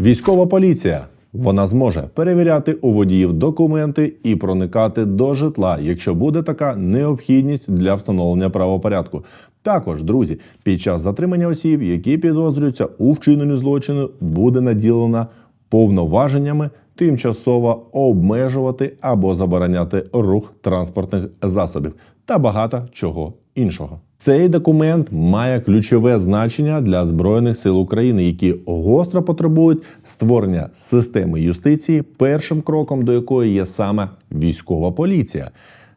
Військова поліція. Вона зможе перевіряти у водіїв документи і проникати до житла, якщо буде така необхідність для встановлення правопорядку. Також, друзі, під час затримання осіб, які підозрюються у вчиненні злочину, буде наділена повноваженнями тимчасово обмежувати або забороняти рух транспортних засобів та багато чого іншого. Цей документ має ключове значення для збройних сил України, які гостро потребують створення системи юстиції, першим кроком до якої є саме військова поліція.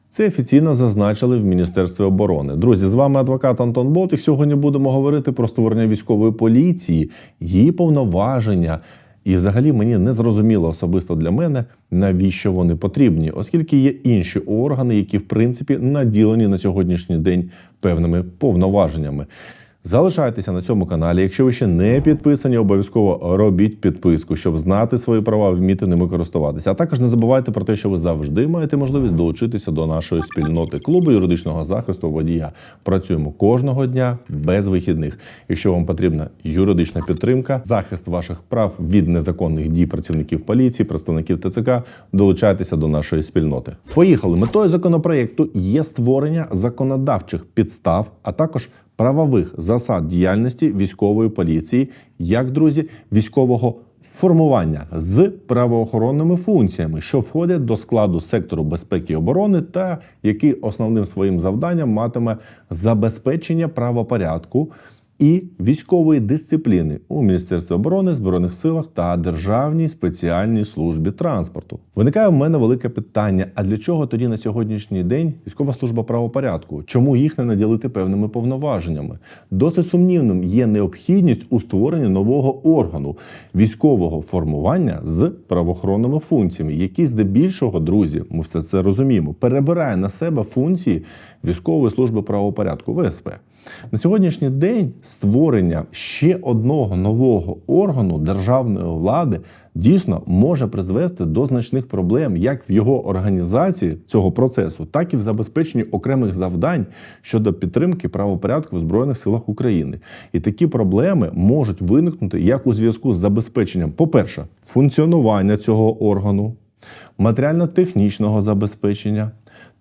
Це офіційно зазначили в Міністерстві оборони. Друзі, з вами адвокат Антон Болтик. Сьогодні будемо говорити про створення військової поліції, її повноваження. І взагалі мені не зрозуміло особисто для мене, навіщо вони потрібні, оскільки є інші органи, які в принципі наділені на сьогоднішній день певними повноваженнями. Залишайтеся на цьому каналі. Якщо ви ще не підписані, обов'язково робіть підписку, щоб знати свої права, вміти ними користуватися. А також не забувайте про те, що ви завжди маєте можливість долучитися до нашої спільноти клубу юридичного захисту водія. Працюємо кожного дня без вихідних. Якщо вам потрібна юридична підтримка, захист ваших прав від незаконних дій працівників поліції, представників ТЦК, долучайтеся до нашої спільноти. Поїхали. Метою законопроекту є створення законодавчих підстав, а також правових засад діяльності військової поліції, як друзі, військового формування з правоохоронними функціями, що входять до складу сектору безпеки і оборони, та який основним своїм завданням матиме забезпечення правопорядку. І військової дисципліни у Міністерстві оборони, збройних силах та Державній спеціальній службі транспорту. Виникає в мене велике питання: а для чого тоді на сьогоднішній день військова служба правопорядку? Чому їх не наділити певними повноваженнями? Досить сумнівним є необхідність у створенні нового органу військового формування з правоохоронними функціями, які здебільшого, друзі, ми все це розуміємо, перебирає на себе функції військової служби правопорядку ВСП. На сьогоднішній день створення ще одного нового органу державної влади дійсно може призвести до значних проблем як в його організації цього процесу, так і в забезпеченні окремих завдань щодо підтримки правопорядку в збройних силах України. І такі проблеми можуть виникнути як у зв'язку з забезпеченням, по-перше, функціонування цього органу, матеріально-технічного забезпечення,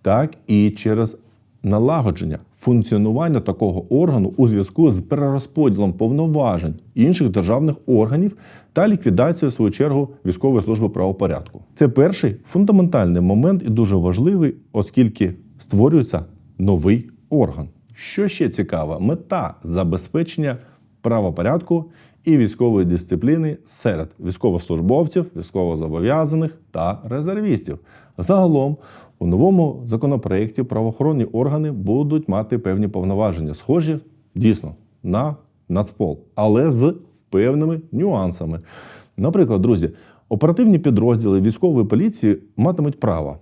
так і через налагодження функціонування такого органу у зв'язку з перерозподілом повноважень інших державних органів та ліквідацією, в свою чергу, військової служби правопорядку. Це перший фундаментальний момент і дуже важливий, оскільки створюється новий орган. Що ще цікаво, мета забезпечення правопорядку і військової дисципліни серед військовослужбовців, військовозобов'язаних та резервістів. Загалом у новому законопроєкті правоохоронні органи будуть мати певні повноваження, схожі дійсно на Нацпол, але з певними нюансами. Наприклад, друзі, оперативні підрозділи військової поліції матимуть право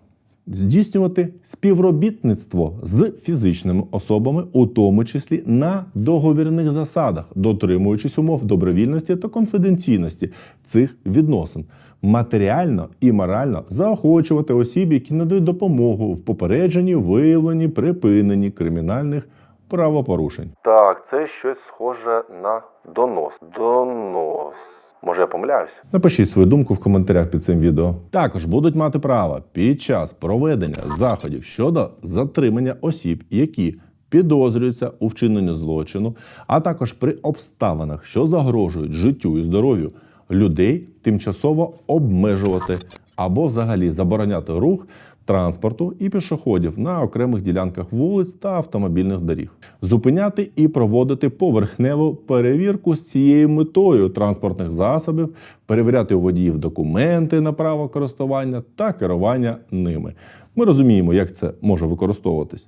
здійснювати співробітництво з фізичними особами, у тому числі на договірних засадах, дотримуючись умов добровільності та конфіденційності цих відносин, матеріально і морально заохочувати осіб, які надають допомогу в попередженні, виявленні, припиненні кримінальних правопорушень. Так, це щось схоже на донос. Донос. Може, я помиляюсь? Напишіть свою думку в коментарях під цим відео. Також будуть мати право під час проведення заходів щодо затримання осіб, які підозрюються у вчиненні злочину, а також при обставинах, що загрожують життю і здоров'ю людей, тимчасово обмежувати або взагалі забороняти рух транспорту і пішоходів на окремих ділянках вулиць та автомобільних доріг, зупиняти і проводити поверхневу перевірку з цією метою транспортних засобів, перевіряти у водіїв документи на право користування та керування ними. Ми розуміємо, як це може використовуватись.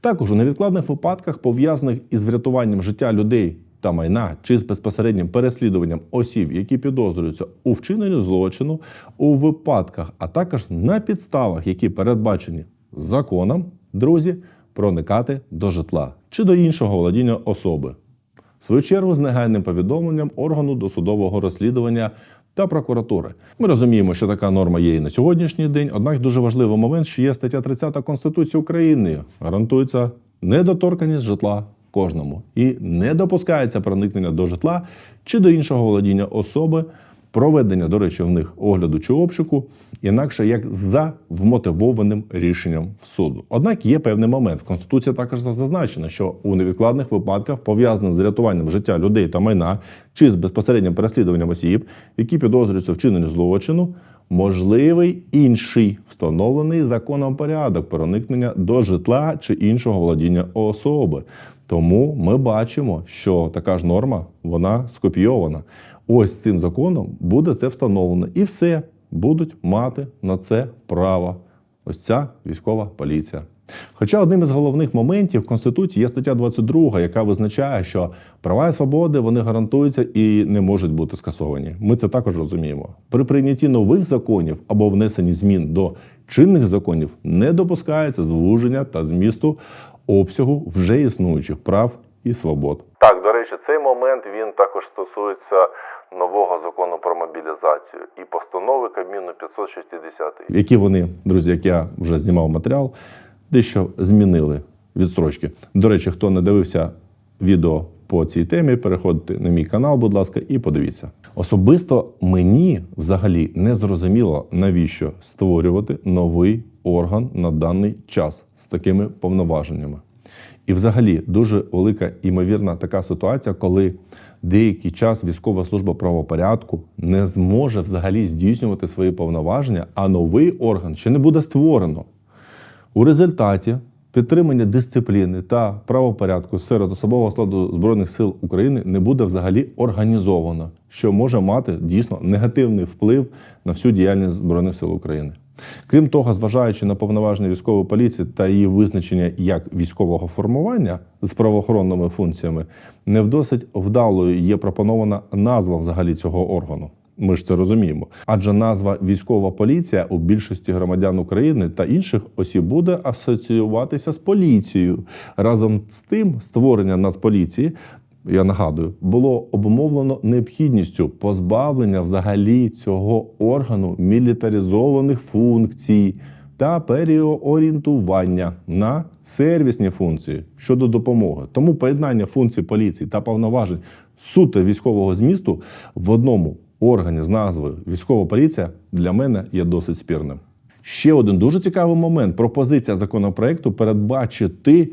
Також у невідкладних випадках, пов'язаних із врятуванням життя людей та майна чи з безпосереднім переслідуванням осіб, які підозрюються у вчиненні злочину у випадках, а також на підставах, які передбачені законом, друзі, проникати до житла чи до іншого володіння особи. В свою чергу з негайним повідомленням органу досудового розслідування та прокуратури. Ми розуміємо, що така норма є і на сьогоднішній день. Однак дуже важливий момент, що є стаття 30 Конституції України. Гарантується недоторканість житла кожному і не допускається проникнення до житла чи до іншого володіння особи, проведення, до речі, в них огляду чи обшуку, інакше як за вмотивованим рішенням суду. Однак є певний момент. В Конституції також зазначено, що у невідкладних випадках, пов'язаних з рятуванням життя людей та майна чи з безпосереднім переслідуванням осіб, які підозрюються в злочину, можливий інший встановлений законом порядок проникнення до житла чи іншого володіння особи. Тому ми бачимо, що така ж норма вона скопійована. Ось цим законом буде це встановлено, і все будуть мати на це право. Ось ця військова поліція. Хоча одним із головних моментів в Конституції є стаття 22, яка визначає, що права і свободи вони гарантуються і не можуть бути скасовані. Ми це також розуміємо. При прийнятті нових законів або внесенні змін до чинних законів не допускається звуження та змісту обсягу вже існуючих прав і свобод. Так, до речі, цей момент він також стосується нового закону про мобілізацію і постанови Кабміну 560, які вони, друзі, як я вже знімав матеріал, дещо змінили відстрочки. До речі, хто не дивився відео по цій темі, переходьте на мій канал, будь ласка, і подивіться. Особисто мені взагалі не зрозуміло, навіщо створювати новий орган на даний час з такими повноваженнями. І, взагалі, дуже велика імовірна така ситуація, коли деякий час військова служба правопорядку не зможе взагалі здійснювати свої повноваження, а новий орган ще не буде створено. У результаті підтримання дисципліни та правопорядку серед особового складу Збройних сил України не буде взагалі організовано, що може мати дійсно негативний вплив на всю діяльність Збройних сил України. Крім того, зважаючи на повноваження військової поліції та її визначення як військового формування з правоохоронними функціями, не вдосить вдалою є пропонована назва взагалі цього органу. Ми ж це розуміємо. Адже назва військова поліція у більшості громадян України та інших осіб буде асоціюватися з поліцією. Разом з тим, створення Нацполіції, я нагадую, було обумовлено необхідністю позбавлення взагалі цього органу мілітаризованих функцій та переорієнтування на сервісні функції щодо допомоги. Тому поєднання функцій поліції та повноважень суто військового змісту в одному органі з назвою Військова поліція для мене є досить спірним. Ще один дуже цікавий момент. Пропозиція законопроекту передбачити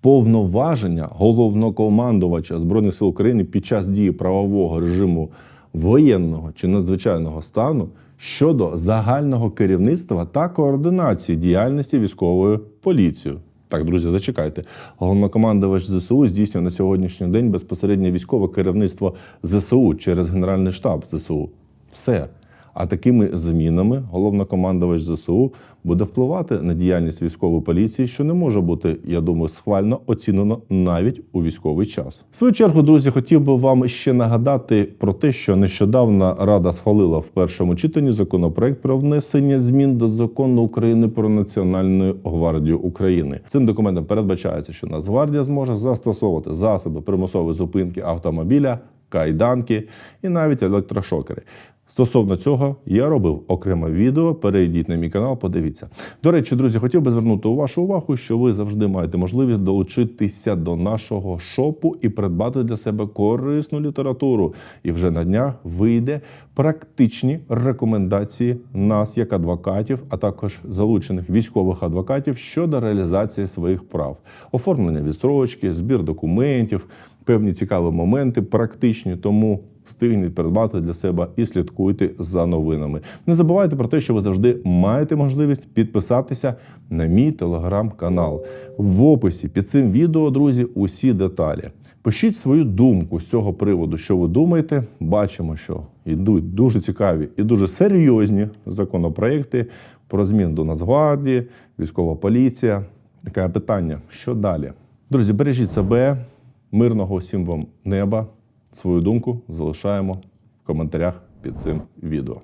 повноваження головнокомандувача Збройних сил України під час дії правового режиму воєнного чи надзвичайного стану щодо загального керівництва та координації діяльності військової поліції. Так, друзі, зачекайте. Головнокомандувач ЗСУ здійснює на сьогоднішній день безпосереднє військове керівництво ЗСУ через Генеральний штаб ЗСУ. Все. А такими змінами головнокомандувач ЗСУ буде впливати на діяльність військової поліції, що не може бути, я думаю, схвально оцінено навіть у військовий час. В свою чергу, друзі, хотів би вам ще нагадати про те, що нещодавно Рада схвалила в першому читанні законопроект про внесення змін до закону України про Національну гвардію України. Цим документом передбачається, що Нацгвардія зможе застосовувати засоби примусової зупинки автомобіля, кайданки і навіть електрошокери. Стосовно цього я робив окреме відео. Перейдіть на мій канал, подивіться. До речі, друзі, хотів би звернути вашу увагу, що ви завжди маєте можливість долучитися до нашого шопу і придбати для себе корисну літературу. І вже на днях вийде практичні рекомендації нас, як адвокатів, а також залучених військових адвокатів щодо реалізації своїх прав, оформлення відстрочки, збір документів, певні цікаві моменти, практичні. Тому встигніть придбати для себе і слідкуйте за новинами. Не забувайте про те, що ви завжди маєте можливість підписатися на мій телеграм-канал. В описі під цим відео, друзі, усі деталі. Пишіть свою думку з цього приводу, що ви думаєте. Бачимо, що йдуть дуже цікаві і дуже серйозні законопроекти про змін до Нацгвардії, військова поліція. Таке питання: що далі? Друзі, бережіть себе, мирного всім вам неба. Свою думку залишаємо в коментарях під цим відео.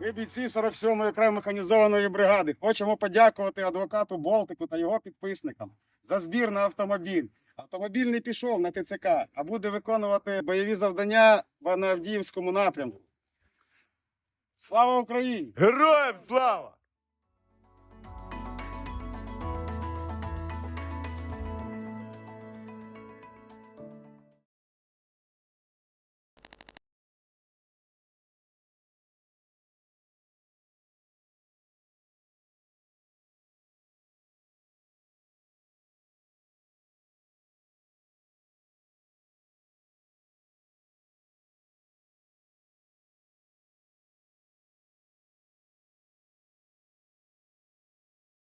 Ми бійці 47-ї окремої механізованої бригади. Хочемо подякувати адвокату Болтику та його підписникам за збір на автомобіль. Автомобіль не пішов на ТЦК, а буде виконувати бойові завдання в- на Авдіївському напрямку. Слава Україні! Героям слава!